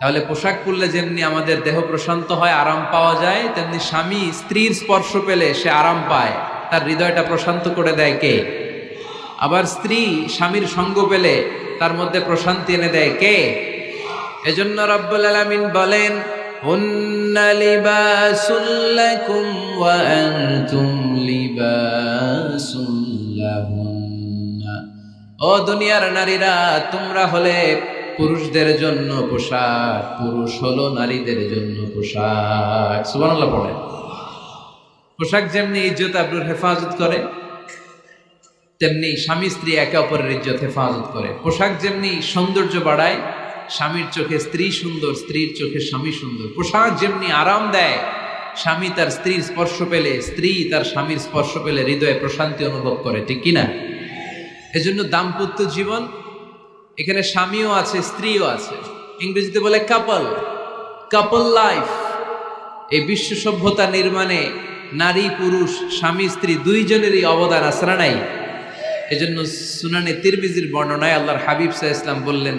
তাহলে পোশাক পরলে যেমনি আমাদের দেহ প্রশান্ত হয়, আরাম পাওয়া যায়, তেমনি স্বামী স্ত্রীর স্পর্শ পেলে সে আরাম পায়। তার হৃদয়টা প্রশান্ত করে দেয় কে? আবার স্ত্রী স্বামীর সঙ্গ পেলে তার মধ্যে প্রশান্তি এনে দেয় কে? এজন্য রব্বুল আলামিন বলেন ও দুনিয়ার নারীরা, তোমরা হলে পুরুষদের জন্য পোশাক, পুরুষ হলো নারীদের জন্য পোশাক। সুবহানাল্লাহ পড়ে পোশাক যেমনি ইজ্জত আব্রুর হেফাজত করে, তেমনি স্বামী স্ত্রী একে অপরের ইজ্জত হেফাজত করে। পোশাক যেমনি সৌন্দর্য বাড়ায়, স্বামীর চোখে স্ত্রী সুন্দর, স্ত্রীর চোখে স্বামী সুন্দর। পোশাক যেমনি আরাম দেয়, স্বামী তার স্ত্রীর স্পর্শ পেলে স্ত্রী তার স্বামীর স্পর্শ পেলে হৃদয়ে প্রশান্তি অনুভব করে, ঠিক কিনা? এজন্য দাম্পত্য জীবন এখানে স্বামীও আছে, স্ত্রীও আছে। ইংরেজিতে বলে কাপল কাপল লাইফ এই বিশ্ব সভ্যতা নির্মাণে নারী, পুরুষ, স্বামী, স্ত্রী দুইজনেরই অবদান আসরা নাই? এজন্য সুনানে তিরমিজির বর্ণনায় আল্লাহর হাবিব সাহা ইসলাম বললেন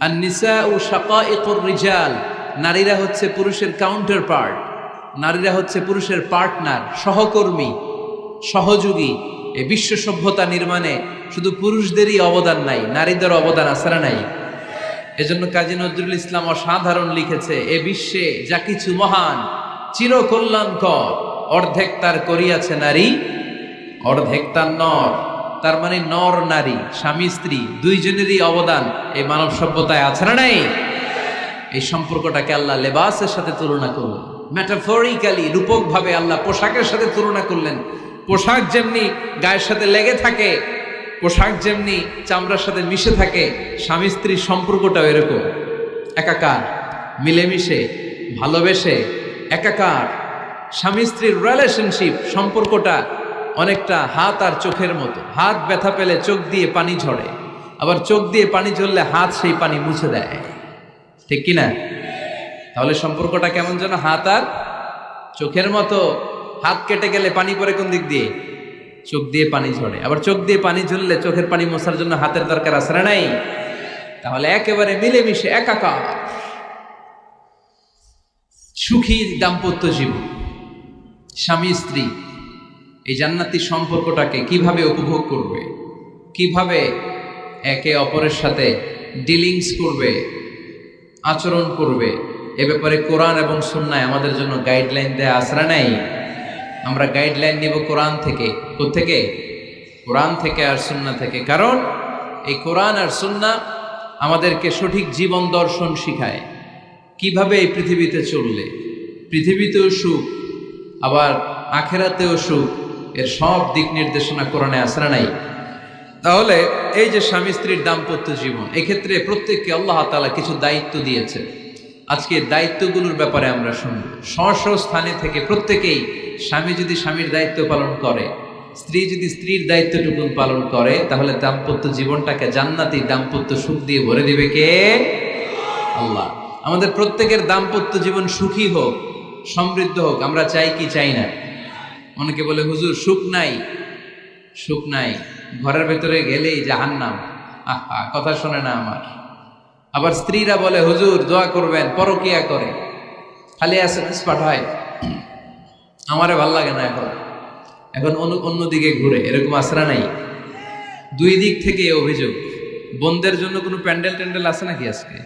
আর নিসা ও শাকাইকুর রিজাল। নারীরা হচ্ছে পুরুষের কাউন্টার পার্ট নারীরা হচ্ছে পুরুষের পার্টনার সহকর্মী, সহযোগী। এই বিশ্ব সভ্যতা নির্মাণে শুধু পুরুষদেরই অবদান নাই নারীদের অবদান আসরা নাই? এজন্য কাজী নজরুল ইসলাম অসাধারণ লিখেছে, এ বিশ্বে যা কিছু মহান চির চিরকল্যাণকর, অর্ধেক তার করিয়াছে নারী, অর্ধেক তার নর। তার মানে নর নারী, স্বামী স্ত্রী, দুইজনেরই অবদান এই মানব সভ্যতায় আছে না নাই? এই সম্পর্কটাকে আল্লাহ লেবাসের সাথে তুলনা করলেন। ম্যাটাফরিক্যালি রূপকভাবে আল্লাহ পোশাকের সাথে তুলনা করলেন। পোশাক যেমনি গায়ের সাথে লেগে থাকে, পোশাক যেমনি চামড়ার সাথে মিশে থাকে, স্বামী স্ত্রীর সম্পর্কটাও এরকম। একাকার, মিলেমিশে, ভালোবেসে, একাকার। স্বামী স্ত্রীর রিলেশনশিপ সম্পর্কটা অনেকটা হাত আর চোখের মতো। হাত ব্যথা পেলে চোখ দিয়ে পানি ঝরে, আবার চোখ দিয়ে পানি ঝরলে হাত সেই পানি মুছে দেয়। ঠিক কিনা? তাহলে সম্পর্কটা কেমন যেন হাত আর চোখের মতো হাত কেটে গেলে পানি পরে কোন দিক দিয়ে? চোখ দিয়ে পানি ঝরে। আবার চোখ দিয়ে পানি ঝরলে চোখের পানি মোছার জন্য হাতের দরকার না নাই? তাহলে একেবারে মিলেমিশে একাকার। সুখী দাম্পত্য জীবন। স্বামী, স্ত্রী, এই জান্নাতি সম্পর্কটাকে কীভাবে উপভোগ করবে? কীভাবে একে অপরের সাথে ডিলিংস করবে? আচরণ করবে? এ ব্যাপারে কোরআন এবং সুন্নায় আমাদের জন্য গাইডলাইন দেয়া আসরা নাই? আমরা গাইডলাইন নিব কোরআন থেকে। থেকে কোরআন থেকে আর সুন্না থেকে। কারণ এই কোরআন আর সুন্না আমাদেরকে সঠিক জীবন দর্শন শিখায়। কীভাবে এই পৃথিবীতে চললে? পৃথিবীতেও সুখ, আবার আখেরাতেও সুখ, এর সব দিক নির্দেশনা কোরআনে আসরা নাই? তাহলে এই যে স্বামী স্ত্রীর দাম্পত্য জীবন, এক্ষেত্রে প্রত্যেককে আল্লাহ তালা কিছু দায়িত্ব দিয়েছে আজকে দায়িত্বগুলোর ব্যাপারে আমরা শুনব। স্ব স্থানে থেকে প্রত্যেকেই স্বামী যদি স্বামীর দায়িত্ব পালন করে, স্ত্রী যদি স্ত্রীর দায়িত্বটুকুন পালন করে, তাহলে দাম্পত্য জীবনটাকে জান্নাতি দাম্পত্য সুখ দিয়ে ভরে দিবে কে? আল্লাহ। আমাদের প্রত্যেকের দাম্পত্য জীবন সুখী হোক, সমৃদ্ধ হোক, আমরা চাই কি চাই না? অনেকে বলে, হুজুর, সুখ নাই। সুখ নাই। ঘরের ভেতরে গেলেই জাহান্নাম। আহা, কথা শোনে না আমার। আবার স্ত্রীরা বলে, হুজুর, দোয়া করবেন, পরকিয়া করে। খালি এস এম এস পাঠায় আমারে ভালো লাগে না এখন। এখন অন্য অন্যদিকে ঘুরে, এরকম আশ্রা নাই। দুই দিক থেকে অভিযোগ। বোনদের জন্য কোনো প্যান্ডেল ট্যান্ডেল আছে নাকি আজকে?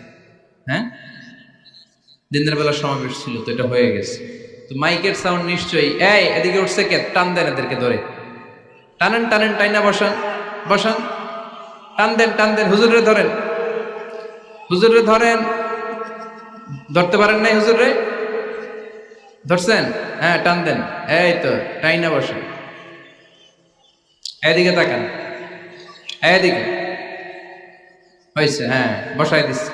হ্যাঁ? দিনের বেলা সমাবেশ ছিল, তো এটা হয়ে গেছে। তো মাইকের সাউন্ড নিশ্চয়ই এই, এদিকে উঠছে কে? টান দেন এদেরকে ধরে। টানেন টানেন, টাইনা, বসান বসান। টান দেন টান দেন হুজুরে ধরেন। হুজুরে ধরেন, ধরতে পারেন নাই হুজুরে? ধরছেন? হ্যাঁ টান দেন। এই তো, টাইনা বসেন। এদিকে তাকান। এদিকে। হয়েছে হ্যাঁ বসাই দিচ্ছে।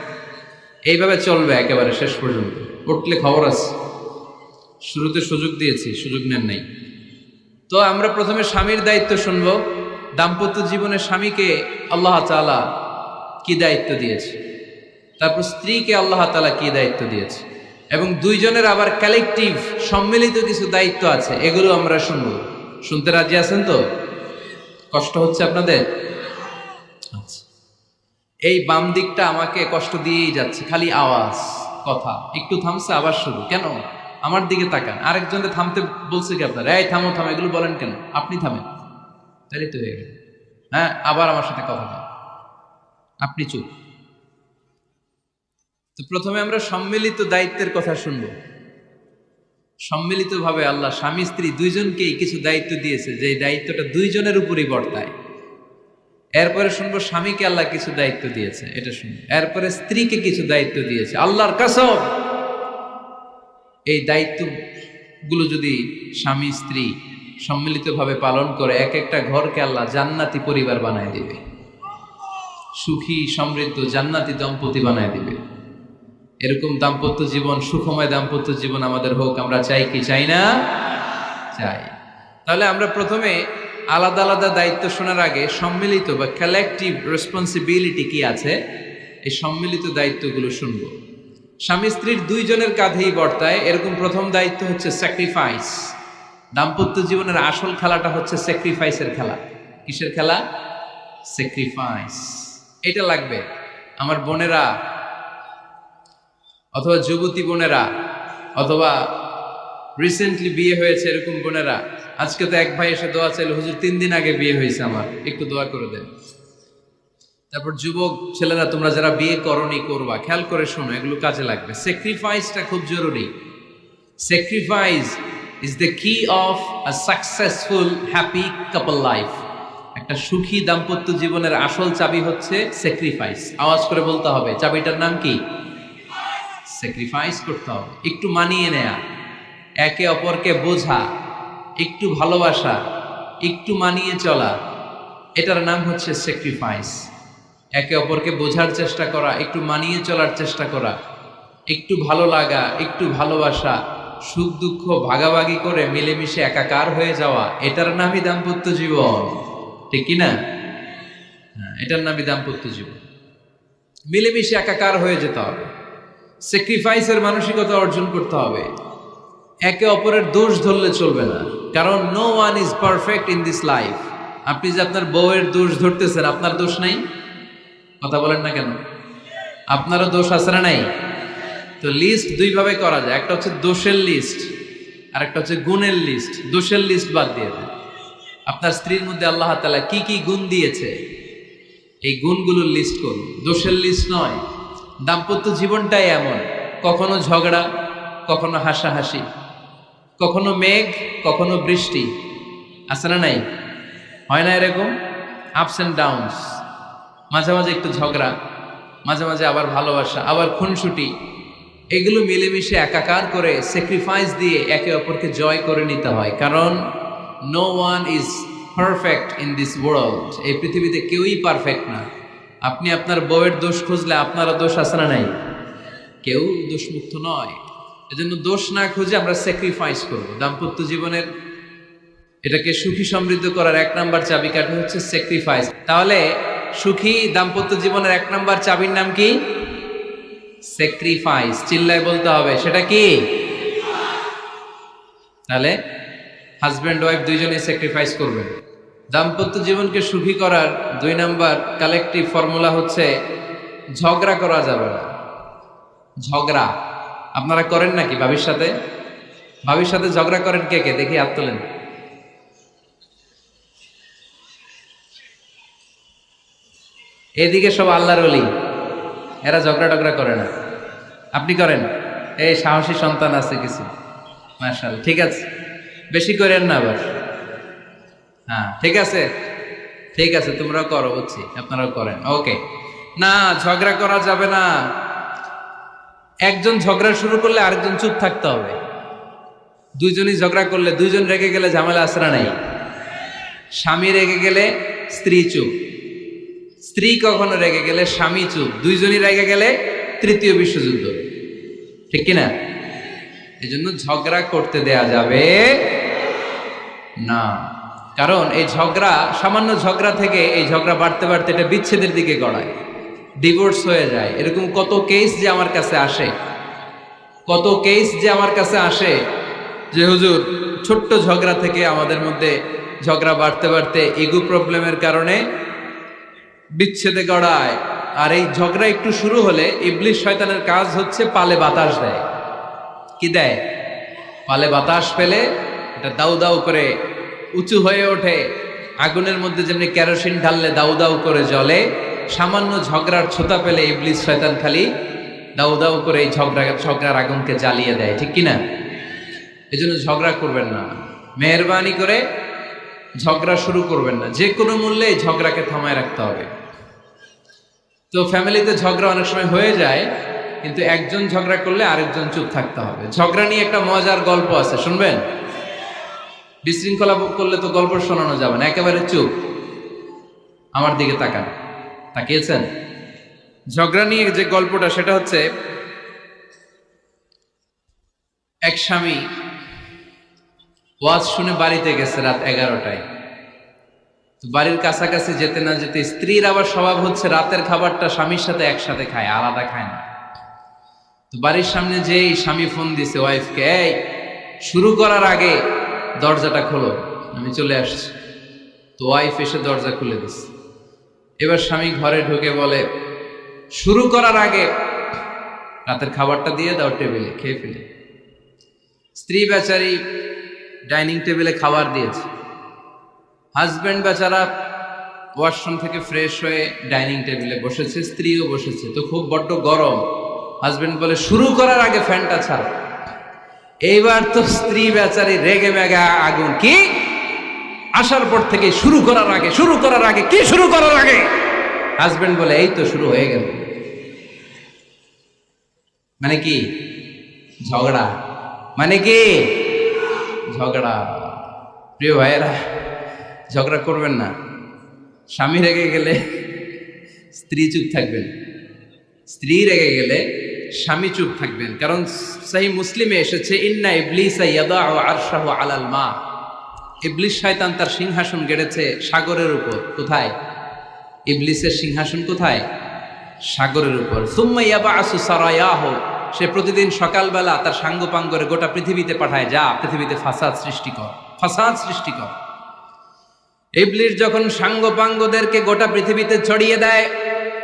এইভাবে চলবে একেবারে শেষ পর্যন্ত। উঠলে খবর আছে। শুরুতে সুযোগ দিয়েছি, সুযোগ নেন নাই। তো আমরা প্রথমে স্বামীর দায়িত্ব শুনব। দাম্পত্য জীবনে স্বামীকে আল্লাহ তালা কি দায়িত্ব দিয়েছে? তারপর স্ত্রীকে আল্লাহ তালা কি দায়িত্ব দিয়েছে? এবং দুইজনের আবার কালেকটিভ সম্মিলিত কিছু দায়িত্ব আছে, এগুলো আমরা শুনব। শুনতে রাজি আছেন তো? কষ্ট হচ্ছে আপনাদের? আচ্ছা। এই বাম দিকটা আমাকে কষ্ট দিয়েই যাচ্ছে, খালি আওয়াজ, কথা। একটু থামছে, আবার শুরু কেন? আমার দিকে তাকান। আরেকজনকে থামতে বলছে কি আপনার? এই থামো থামো, এগুলো বলেন কেন? আপনি থামেন। তাহলে তো হয়ে গেল। হ্যাঁ আবার আমার সাথে কথা আপনি চুপ। তো প্রথমে আমরা সম্মিলিত দায়িত্বের কথা শুনব। সম্মিলিতভাবে আল্লাহ স্বামী, স্ত্রী দুইজনকেই কিছু দায়িত্ব দিয়েছে, যে দায়িত্বটা দুইজনের উপরই বর্তায়। এরপরে শুনব স্বামীকে আল্লাহ কিছু দায়িত্ব দিয়েছে, এটা শুনব। এরপরে স্ত্রীকে কিছু দায়িত্ব দিয়েছে, আল্লাহর কাসম! এই দায়িত্বগুলো যদি স্বামী, স্ত্রী সম্মিলিতভাবে পালন করে, এক একটা ঘরকে আল্লাহ জান্নাতি পরিবার বানায় দিবে। সুখী, সমৃদ্ধ, জান্নাতি দম্পতি বানায় দিবে। এরকম দাম্পত্য জীবন, সুখময় দাম্পত্য জীবন আমাদের হোক, আমরা চাই কি? চাই না? চাই। তাহলে আমরা প্রথমে আলাদা আলাদা দায়িত্ব শোনার আগে সম্মিলিত বা কালেকটিভ রেসপন্সিবিলিটি কি আছে? এই সম্মিলিত দায়িত্বগুলো শুনব। স্বামী স্ত্রীর দুইজনের কাঁধেই বর্তায়, এরকম প্রথম দায়িত্ব হচ্ছে স্যাক্রিফাইস দাম্পত্য জীবনের আসল খেলাটা হচ্ছে স্যাক্রিফাইসের খেলা। কিসের খেলা? স্যাক্রিফাইস এটা লাগবে। আমার বোনেরা অথবা যুবতী বোনেরা, অথবা রিসেন্টলি বিয়ে হয়েছে এরকম বোনেরা, আজকে তো এক ভাই এসে দোয়া চাইলো, হুজুর, তিন দিন আগে বিয়ে হয়েছে আমার, একটু দোয়া করে দেন। তারপর যুবক ছেলেরা, তোমরা যারা বিয়ে করনি, করবা। খেয়াল করে শোনো, এগুলো কাজে লাগবে। স্যাক্রিফাইসটা খুব জরুরি। Sacrifice is the key of a successful happy couple life একটা সুখী দাম্পত্য জীবনের আসল চাবি হচ্ছে স্যাক্রিফাইস আওয়াজ করে বলতে হবে, চাবিটার নাম কি? স্যাক্রিফাইস করতে হবে একটু মানিয়ে নেয়া একে অপরকে বোঝা একটু ভালোবাসা একটু মানিয়ে চলা এটার নাম হচ্ছে স্যাক্রিফাইস একে অপরকে বোঝার চেষ্টা করা একটু মানিয়ে চলার চেষ্টা করা একটু ভালো লাগা একটু ভালোবাসা সুখ দুঃখ ভাগাভাগি করে মিলেমিশে একাকার হয়ে যাওয়া এটার নামই দাম্পত্য জীবন। ঠিক কি না? হ্যাঁ, এটার নামই দাম্পত্য জীবন। মিলেমিশে একাকার হয়ে যেতে হবে। স্যাক্রিফাইসের মানসিকতা অর্জন করতে হবে। একে অপরের দোষ ধরলে চলবে না। কারণ no one is perfect in this life আপনি যে আপনার বউয়ের দোষ ধরতেছেন, আপনার দোষ নাই? কথা বলেন না কেন? আপনারও দোষ আছে না নাই? তো লিস্ট দুইভাবে করা যায়। একটা হচ্ছে দোষের লিস্ট আর একটা হচ্ছে গুণের লিস্ট দোষের লিস্ট বাদ দিয়ে দেন। আপনার স্ত্রীর মধ্যে আল্লাহ তালা কি কি গুণ দিয়েছে? এই গুণগুলোর লিস্ট করুন। দোষের লিস্ট নয়। দাম্পত্য জীবনটাই এমন। কখনো ঝগড়া, কখনো হাসাহাসি, কখনো মেঘ, কখনো বৃষ্টি। আছে না নাই? হয় না এরকম? আপস অ্যান্ড ডাউনস মাঝে মাঝে একটু ঝগড়া, মাঝে মাঝে আবার ভালোবাসা, আবার খুনসুটি। এগুলো মিলেমিশে একাকার করে স্যাক্রিফাইস দিয়ে একে অপরকে জয় করে নিতে হয়। কারণ no one is perfect in this world এই পৃথিবীতে কেউই পারফেক্ট না। আপনি আপনার বউয়ের দোষ খুঁজলে আপনারও দোষ আছে না নাই? কেউ দোষমুক্ত নয়। এজন্য দোষ না খুঁজে আমরা স্যাক্রিফাইস করব। দাম্পত্য জীবনের এটাকে সুখী সমৃদ্ধ করার এক নাম্বার চাবিকাঠি হচ্ছে স্যাক্রিফাইস তাহলে সুখী দাম্পত্য জীবনের এক নাম্বার চাবির নাম কি? স্যাক্রিফাইস চিল্লায় বলতে হবে। সেটা কি? তাহলে হাজব্যান্ড ওয়াইফ দুইজনে স্যাক্রিফাইস করবেন। দাম্পত্য জীবনকে সুখী করার দুই নাম্বার কালেকটিভ ফর্মুলা হচ্ছে ঝগড়া করা যাবে না। ঝগড়া। আপনারা করেন নাকি ভাবির সাথে? ভাবির সাথে ঝগড়া করেন কে কে? দেখি হাত তোলেন। এদিকে সব আল্লাহর অলি এরা ঝগড়া টগড়া করে না। আপনি করেন। এই সাহসী সন্তান আছে কিছু। মার্শাল ঠিক আছে। বেশি করেন না আবার। হ্যাঁ ঠিক আছে। ঠিক আছে, তোমরাও করো, বুঝছি। আপনারাও করেন। ওকে না, ঝগড়া করা যাবে না। একজন ঝগড়া শুরু করলে আরেকজন চুপ থাকতে হবে। দুইজনই ঝগড়া করলে, দুইজন রেগে গেলে ঝামেলা আসরা নাই? স্বামী রেগে গেলে স্ত্রী চুপ। স্ত্রী কখনো রেগে গেলে স্বামী চুপ। দুইজনই রেগে গেলে তৃতীয় বিশ্বযুদ্ধ। ঠিক কিনা? এই জন্য ঝগড়া করতে দেয়া যাবে না। কারণ এই ঝগড়া, সামান্য ঝগড়া থেকে এই ঝগড়া বাড়তে বাড়তে এটা বিচ্ছেদের দিকে গড়ায় ডিভোর্স হয়ে যায়। এরকম কত কেস যে আমার কাছে আসে, কত কেস যে আমার কাছে আসে যে হুজুর, ছোট্ট ঝগড়া থেকে আমাদের মধ্যে ঝগড়া বাড়তে বাড়তে ইগো প্রবলেমের কারণে বিচ্ছেদে গড়ায়। আর এই ঝগড়া একটু শুরু হলে ইবলিশ শয়তানের কাজ হচ্ছে পালে বাতাস দেয়। কি দেয়? পালে বাতাস পেলে এটা দাউ দাউ করে উঁচু হয়ে ওঠে। আগুনের মধ্যে যেমনি কেরোসিন ঢাললে দাউ দাউ করে জ্বলে, সামান্য ঝগড়ার ছোতা পেলে ইবলিশ শয়তান খালি দাউ দাউ করে এই ঝগড়া ঝগড়ার আগুনকে জ্বালিয়ে দেয়, ঠিক কিনা? এই জন্য ঝগড়া করবেন না। মেহরবানি করে ঝগড়া শুরু করবেন না। যে কোনো মূল্যে এই ঝগড়াকে থামায় রাখতে হবে। তো ফ্যামিলিতে ঝগড়া অনেক সময় হয়ে যায়, কিন্তু একজন ঝগড়া করলে আরেকজন চুপ থাকতে হবে। ঝগড়া নিয়ে একটা মজার গল্প আছে, শুনবেন? বিশৃঙ্খলা করলে তো গল্প শোনানো যাবে না, একেবারে চুপ। আমার দিকে তাকান। তাকিয়েছেন? ঝগড়া নিয়ে যে গল্পটা, সেটা হচ্ছে এক স্বামী ওয়াজ শুনে বাড়িতে গেছে রাত এগারোটায়। বাড়ির কাছাকাছি যেতে না যেতে স্ত্রীর আবার স্বভাব হচ্ছে রাতের খাবারটা স্বামীর সাথে একসাথে খায়, আলাদা খায় না। তো বাড়ির সামনে যেই স্বামী ফোন দিছে ওয়াইফকে এই, শুরু করার আগে দরজাটা খোলো, আমি চলে আসছি। তো ওয়াইফ এসে দরজা খুলে দিছে। এবার স্বামী ঘরে ঢুকে বলে, শুরু করার আগে রাতের খাবারটা দিয়ে দাও টেবিলে, খেয়ে ফেলে। স্ত্রী বেচারি ডাইনিং টেবিলে খাবার দিয়েছে। হাজব্যান্ড বেচারা ওয়াশরুম থেকে ফ্রেশ হয়ে ডাইনিং টেবিলে বসেছে, স্ত্রীও বসেছে। তো খুব বড্ড গরম। হাজব্যান্ড বলে, শুরু করার আগে ফ্যানটা ছাড়। এইবার তো স্ত্রী বেচারি রেগে মেগা আগুন কি? আসার পর থেকে শুরু করার আগে, শুরু করার আগে, কি শুরু করার আগে? হাজব্যান্ড বলে, এই তো শুরু হয়ে গেল। মানে কি? ঝগড়া। মানে কি? ঝগড়া। প্রিয় ভাইয়েরা, ঝগড়া করবেন না। স্বামী রেগে গেলে স্ত্রী চুপ থাকবেন। স্ত্রী রেগে গেলে স্বামী চুপ থাকবেন। কারণ সেই মুসলিমে এসেছে, ইন্না ইবলিস আরশাহু আলাল মা। ইবলিস শয়তান তার সিংহাসন গেড়েছে সাগরের উপর। কোথায়? ইবলিসের সিংহাসন কোথায়? সাগরের উপর। সুম্মা ইয়াবাসু সারায়াহু। সে প্রতিদিন সকালবেলা তার সাঙ্গপাঙ্গ করে গোটা পৃথিবীতে পাঠায়, যা, পৃথিবীতে ফাসাদ সৃষ্টি কর, ফাসাদ সৃষ্টি কর। ইবলিস যখন সাঙ্গপাঙ্গদেরকে গোটা পৃথিবীতে ছড়িয়ে দেয়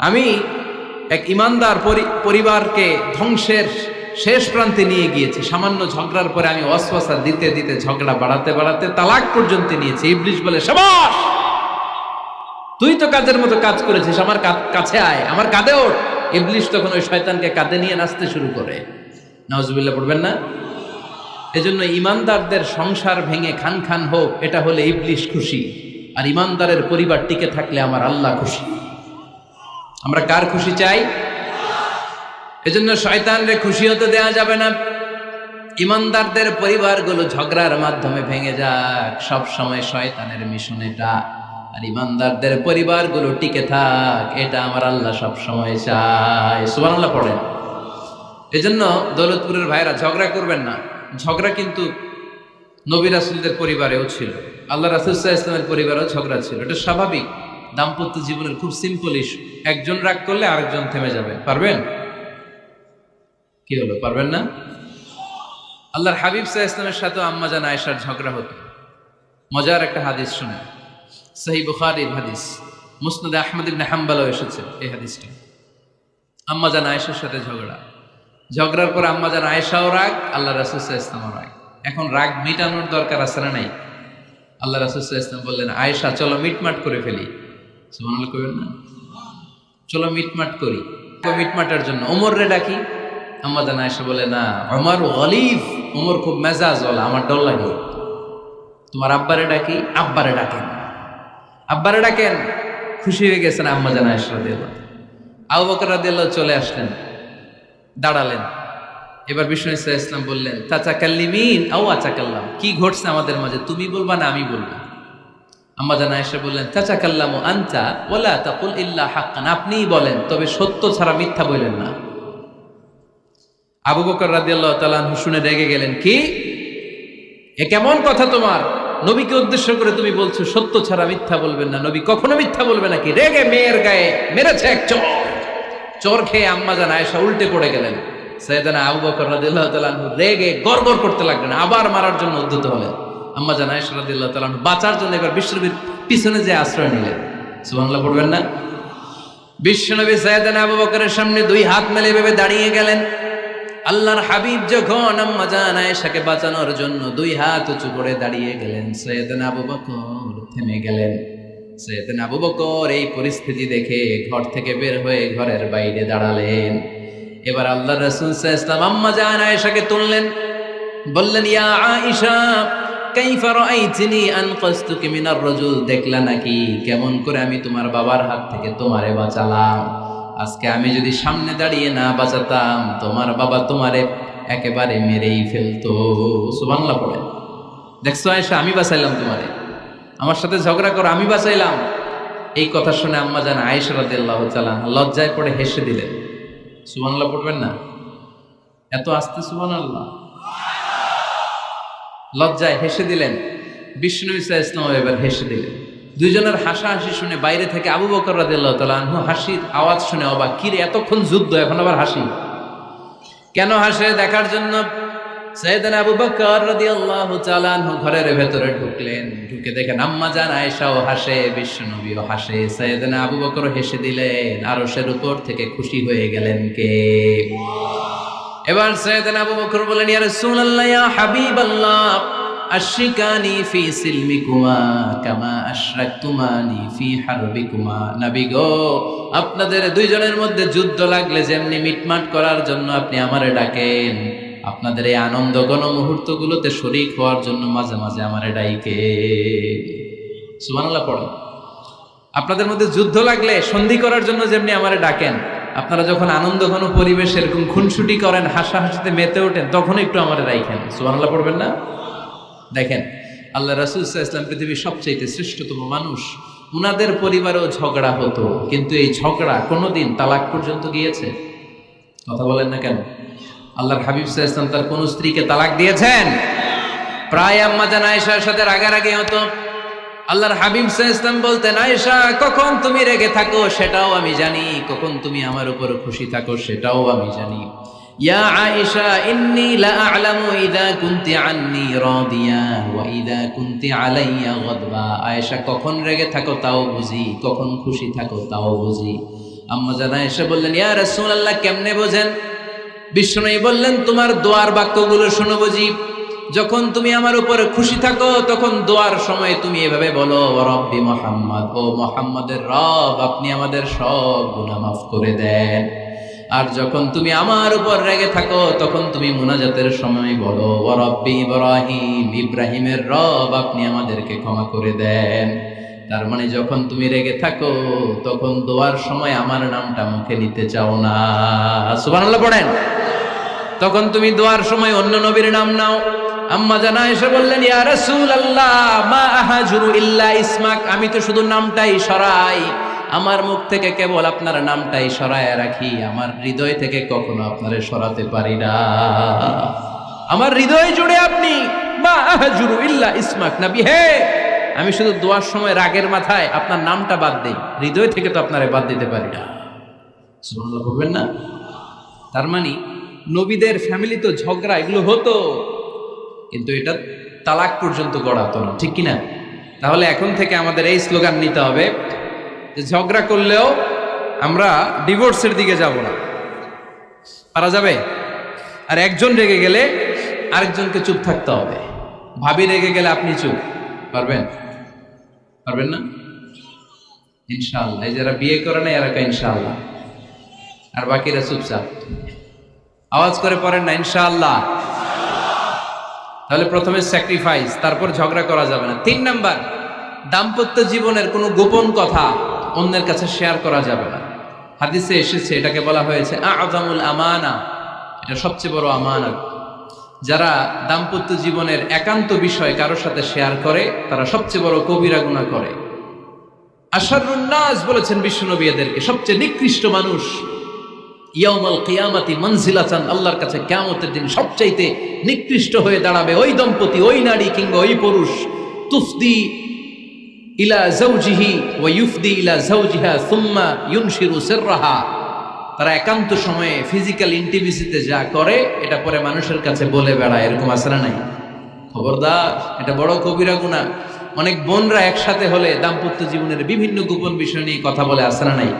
আমি এক ইমানদার পরি- পরিবারকে ধ্বংসের শেষ প্রান্তে নিয়ে গিয়েছি। সামান্য ঝগড়ার পরে আমি অশ্বাসা দিতে দিতে ঝগড়া বাড়াতে বাড়াতে তালাক পর্যন্ত নিয়েছি। ইবলিশ বলে, সাবাস! তুই তো কাজের মতো কাজ করেছিস, আমার কাছে আয়। আমার কাঁধে ওঠ। ইবলিশ তখন ওই শয়তানকে কাঁধে নিয়ে নাচতে শুরু করে। নওয়াজুবিল্লাহ পড়বেন না? এজন্য ইমানদারদের সংসার ভেঙে খান খান হোক, এটা হলে ইবলিশ খুশি। আর ইমানদারের পরিবার টিকে থাকলে আমার আল্লাহ খুশি। আমরা কার খুশি চাই? এজন্য শয়তানরে খুশি হতে দেওয়া যাবে না। ইমানদারদের পরিবারগুলো ঝগড়ার মাধ্যমে ভেঙে যাক। সব সময় শয়তানের মিশন এটা। আর ইমানদারদের পরিবারগুলো টিকে থাক, এটা আমার আল্লাহ সব সময় চায়। সুবহানাল্লাহ পড়েন। এজন্য দৌলতপুরের ভাইরা ঝগড়া করবেন না। ঝগড়া কিন্তু নবী রাসুলদের পরিবারেও ছিল। আল্লাহ রাসুল্লাহ ইসলামের পরিবারেও ঝগড়া ছিল। এটা স্বাভাবিক। দাম্পত্য জীবনের খুব সিম্পল ইস্যু একজন রাগ করলে আরেকজন থেমে যাবে। পারবেন? কি হলো? পারবেন না? আল্লাহর হাবিব সাহা ইসলামের সাথেও আম্মা জান আয়েশার ঝগড়া হতো। মজার একটা হাদিস শুনে। সহি বুখারির হাদিস। মুসনাদে আহমদ ইবনে হাম্বালও এসেছে এই হাদিসটা। আম্মা জান আয়েশার সাথে ঝগড়া। ঝগড়ার পর আম্মা জান আয়েশাও রাগ, আল্লাহ রাসুল সাহা ইসলামও রাগ। এখন রাগ মিটানোর দরকার আছে না নাই? আল্লাহ রাসুল ইসলাম বললেন, আয়েশা, চলো মিটমাট করে ফেলি। সুবহানাল্লাহ কইবেন না? চলো মিটমাট করি। মিটমাটার জন্য ওমর রে ডাকি। আম্মা জানা এসে বলে, না, আমার অলিফ ওমর খুব মেজাজ ওলা আমার ডর লাগে তোমার আব্বারে ডাকি, আব্বারে ডাকেন। আব্বারে ডাকেন, খুশি হয়ে গেছেন আম্মা জানা এসে দিল আবু বকর রাদিয়াল্লাহু চলে আসলেন, দাঁড়ালেন। এবার বিষ্ণু ইসা ইসলাম বললেন চাচা কাল্লিমিন আও আচা কাল্লাম কি ঘটছে আমাদের মাঝে? তুমি বলবা না, আমি বলব। আম্মা জানা এসে বললেন চাচা ওলা তাকুল ইল্লা হাক্কান। আপনিই বলেন, তবে সত্য ছাড়া মিথ্যা বললেন না। আবু বকর শুনে রেগে গেলেন, কি? এ কেমন কথা তোমার? নবীকে উদ্দেশ্য করে তুমি বলছো, সত্য ছাড়া মিথ্যা বলবেন না। নবী কখনো মিথ্যা বলবে নাকি রেগে মেয়ের গায়ে মেরেছে এক চোর। চোর খেয়ে আম্মা জান আয়েশা উল্টে পড়ে গেলেন। সৈয়দানা আবু বকর রাদিয়াল্লাহু তাআলা রেগে গড়গড় করতে লাগলেন, আবার মারার জন্য উদ্যত হলেন। আম্মা জান আয়েশা রাদিয়াল্লাহু বাঁচার জন্য এবার বিশ্বনবীর পিছনে যে আশ্রয় নিলেন। সুবহানাল্লাহ পড়বেন না? বিশ্বনবী সৈয়দানা আবু বকরের সামনে দুই হাত মেলে ভেবে দাঁড়িয়ে গেলেন। আল্লাহর হাবিব যখন আম্মা জান আয়েশাকে বাঁচানোর জন্য দুই হাত উঁচু করে দাঁড়িয়ে গেলেন, সৈয়দানা আবু বকর থেমে গেলেন। সৈয়দানা আবু বকর এই পরিস্থিতি দেখে ঘর থেকে বের হয়ে ঘরের বাইরে দাঁড়ালেন। এবার আল্লাহ রসুল ইসলাম আম্মা জান আয়েশাকে তুললেন। বললেন, ইয়া আয়েশা কাইফা রাআইতিনি আনকাসতুকি মিনার রাজুল, দেখলা নাকি? কেমন করে আমি তোমার বাবার হাত থেকে তোমারে বাঁচালাম? আজকে আমি যদি সামনে দাঁড়িয়ে না বাঁচাতাম, তোমার বাবা তোমারে একেবারে মেরেই ফেলতো। সুবাংলা পড়ে। দেখছ আয়েশা, আমি বাঁচাইলাম তোমারে। আমার সাথে ঝগড়া করো, আমি বাঁচাইলাম। এই কথা শুনে আম্মা জান আয়েশা রাদিয়াল্লাহু তাআলা লজ্জায় পড়ে হেসে দিলেন। সুবহানাল্লাহ পড়বেন না? এত আস্তে সুবহানাল্লাহ। লজ্জায় হেসে দিলেন। বিষ্ণু ইসা ইসলাম এবার হেসে দিলেন। দুইজনের হাসাহাসি শুনে বাইরে থেকে আবু বকর রাদিয়াল্লাহু তাআলা আনহু হাসির আওয়াজ শুনে অবাক। কিরে এতক্ষণ যুদ্ধ, এখন আবার হাসি? কেন হাসে? দেখার জন্য সৈয়দান আবু বকর রাদিয়াল্লাহু তাআলা আনহু ঘরের ভেতরে ঢুকলেন। ঢুকে দেখেন আম্মা জান আয়েশাও হাসে বিশ্বনবীও হাসে। সৈয়দান আবু বকর হেসে দিলেন, আরশের উপর থেকে খুশি হয়ে গেলেন কে? এবার সৈয়দান আবু বকর বলেন, ইয়া রাসূলুল্লাহ, ইয়া হাবিবাল্লাহ, আশরিকানি ফি সিলমিকুমা কামা আশরাকতুমানি ফি হারবিকুমা। নবী গো, আপনাদের দুইজনের মধ্যে যুদ্ধ লাগলে যেমনি মিটমাট করার জন্য আপনি আমারে ডাকেন, আপনাদের এই আনন্দ গণ মুহূর্তগুলোতে শরিক হওয়ার জন্য মাঝে মাঝে আমারে ডাইকে সুবহানাল্লাহ পড়ো আপনাদের মধ্যে যুদ্ধ লাগলে সন্ধি করার জন্য যেমনি আমারে ডাকেন আপনারা যখন আনন্দ ঘন পরিবেশ এরকম খুনসুটি করেন, হাসাহাসিতে মেতে ওঠেন, তখন একটু আমারে রাইখেন সুবহানাল্লাহ পড়বেন না? দেখেন, আল্লাহ রাসুল ইসলাম পৃথিবীর সবচেয়ে শ্রেষ্ঠতম মানুষ। উনাদের পরিবারেও ঝগড়া হতো, কিন্তু এই ঝগড়া কোনোদিন তালাক পর্যন্ত গিয়েছে? কথা বলেন না কেন? আল্লাহর হাবিব ইসলাম তার কোন স্ত্রীকে তালাক দিয়েছেন? প্রায় আম্মা জান সাথে রাগারাগি হতো। আল্লাহর হাবিব ইসলাম বলতেন, আয়েশা, কখন তুমি রেগে থাকো সেটাও আমি জানি, কখন তুমি আমার উপর খুশি থাকো সেটাও আমি জানি। ইয়া আয়েশা, ইন্নী লা আ'লামু ইদা কুনতি আন্নি রাদিয়া ওয়া ইদা কুনতি আলাইয়া গাদবা। আয়েশা, কখন রেগে থাকো তাও বুঝি, কখন খুশি থাকো তাও বুঝি। আম্মা জান আয়েশা বললেন, ইয়া রাসূলুল্লাহ, কেমনে বোঝেন? বিষ্ণু বললেন, তোমার দোয়ার বাক্যগুলো শোনো বুঝি। যখন তুমি আমার উপরে খুশি থাকো, তখন দোয়ার সময় তুমি এভাবে বলো "ও রব্বি মোহাম্মদ, ও মোহাম্মদের রব, আপনি আমাদের সব গুনাহ মাফ করে দেন। আর যখন তুমি আমার উপর রেগে থাকো, তখন তুমি মুনাজাতের সময় বলো রব্বি ইব্রাহিম, ইব্রাহিমের রব, আপনি আমাদেরকে ক্ষমা করে দেন। তার মানে যখন তুমি রেগে থাকো, তখন দোয়ার সময় আমার নামটা মুখে নিতে চাও না। সুবহানাল্লাহ পড়েন। তখন তুমি দোয়ার সময় অন্য নবীর নাম নাও। আম্মা জানা এসে বললেন, ইয়া রাসূলুল্লাহ, মা আহাজুরু ইল্লা ইসমাক। আমি তো শুধু নামটাই সরাই। আমার মুখ থেকে কেবল আপনার নামটাই সরায় রাখি। আমার হৃদয় থেকে কখনো আপনারে সরাতে পারি না। আমার হৃদয় জুড়ে আপনি, মা আহাজুরু ইল্লা ইসমাক। নবী, হে, আমি শুধু দোয়ার সময় রাগের মাথায় আপনার নামটা বাদ দেই। হৃদয় থেকে তো আপনারে বাদ দিতে পারি না। সুবহানাল্লাহ বলবেন না? তার মানে নবীদের ফ্যামিলি তো ঝগড়া, এগুলো হতো। কিন্তু এটা তালাক পর্যন্ত গড়াতো না, ঠিক কিনা? তাহলে এখন থেকে আমাদের এই স্লোগান নিতে হবে যে ঝগড়া করলেও আমরা ডিভোর্সের দিকে যাব না। পারা যাবে? আর একজন রেগে গেলে আরেকজনকে চুপ থাকতে হবে। ভাবি রেগে গেলে আপনি চুপ, পারবেন? পারবেন না? ইনশাআল্লাহ, এই যারা বিয়ে করে না, এরা ইনশাআল্লাহ। আর বাকিরা চুপচাপ। আওয়াজ করে পড়েন না, ইনশাআল্লাহ। তাহলে প্রথমে স্যাক্রিফাইস তারপর ঝগড়া করা যাবে না। তিন নাম্বার, দাম্পত্য জীবনের কোনো গোপন কথা অন্যের কাছে শেয়ার করা যাবে না। হাদিসে এসেছে, এটাকে বলা হয়েছে আজামুল আমানা, এটা সবচেয়ে বড় আমানত যারা দাম্পত্য জীবনের একান্ত বিষয় কারোর সাথে শেয়ার করে, তারা সবচেয়ে বড় কবিরা গুণা করে। আশারুন্নাস বলেছেন বিশ্বনবী এদেরকে, সবচেয়ে নিকৃষ্ট মানুষ। ইয়াউমাল কিয়ামাতি মনজিলাতান, আল্লাহর কাছে কিয়ামতের দিন সবচাইতে নিকৃষ্ট হয়ে দাঁড়াবে ওই দম্পতি, ওই নারী কিংবা ওই পুরুষ। তুফদি ইলা জাওজিহি ওয়া ইউফদি ইলা জাওজিহা সুম্মা ইউনশিরু সিররাহা। তারা একান্ত সময়ে ফিজিক্যাল ইন্টিভিসিতে যা করে, এটা পরে মানুষের কাছে বলে বেড়ায়, এরকম আছে নাই? খবরদার, এটা বড় কবিরা গুণা। অনেক বোনরা একসাথে হলে দাম্পত্য জীবনের বিভিন্ন গোপন বিষয় নিয়ে কথা বলে আসে না নাই?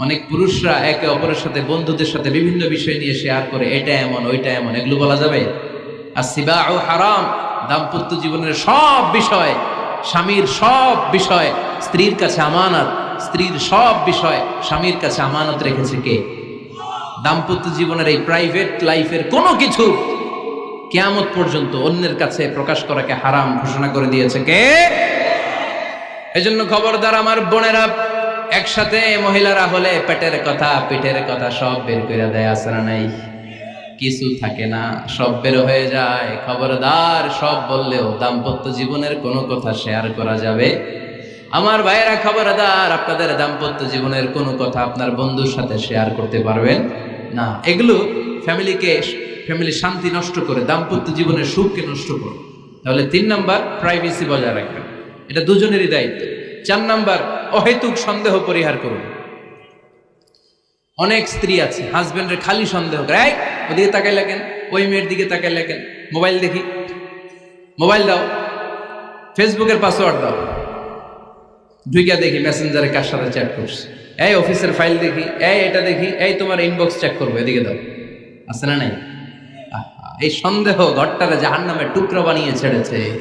অনেক পুরুষরা একে অপরের সাথে, বন্ধুদের সাথে বিভিন্ন বিষয় নিয়ে শেয়ার করে, এটা এমন, ওইটা এমন, এগুলো বলা যাবে? আর সিবা ও হারাম, দাম্পত্য জীবনের সব বিষয়, স্বামীর সব বিষয়, স্ত্রীর কাছে আমানত, স্ত্রীর সব বিষয়, স্বামীর কাছে আমানত রেখেছে কে? দাম্পত্য জীবনের এই প্রাইভেট লাইফের কোনো কিছু কেয়ামত পর্যন্ত অন্যের কাছে প্রকাশ করাকে হারাম ঘোষণা করে দিয়েছে কে? এজন্য খবরদার আমার বোনেরা একসাথে মহিলারা হলে পেটের কথা, পিঠের কথা সব বের করে দেয় আসরা নাই? কিছু থাকে না, সব বের হয়ে যায়। খবরদার সব বললেও দাম্পত্য জীবনের কোনো কথা শেয়ার করা যাবে? আমার ভাইয়েরা খবরদার, আপনাদের দাম্পত্য জীবনের কোনো কথা আপনার বন্ধুর সাথে শেয়ার করতে পারবেন? না, এগুলো ফ্যামিলিকে ফ্যামিলি শান্তি নষ্ট করে, দাম্পত্য জীবনের সুখকে নষ্ট করে। তাহলে তিন নাম্বার প্রাইভেসি বজায় রাখবেন। এটা দুজনেরই দায়িত্ব। চার নাম্বার অহেতুক সন্দেহ পরিহার করুন। অনেক স্ত্রী আছে হাজবেন্ডের খালি সন্দেহ করে "এই, ওদিকে তাকাই লাগেন ওই মেয়ের দিকে তাকাই লাগেন মোবাইল দেখি। মোবাইল দাও। ফেসবুকের পাসওয়ার্ড দাও। ঢুইকা দেখি মেসেঞ্জারে কার সাথে চ্যাট করছে। এই অফিসের ফাইল দেখি। এই এটা দেখি। এই তোমার ইনবক্স চেক করব এদিকে দাও। আছে না নাই? এই সন্দেহ ঘরটারে জাহান নামে টুকরো বানিয়ে ছেড়েছে।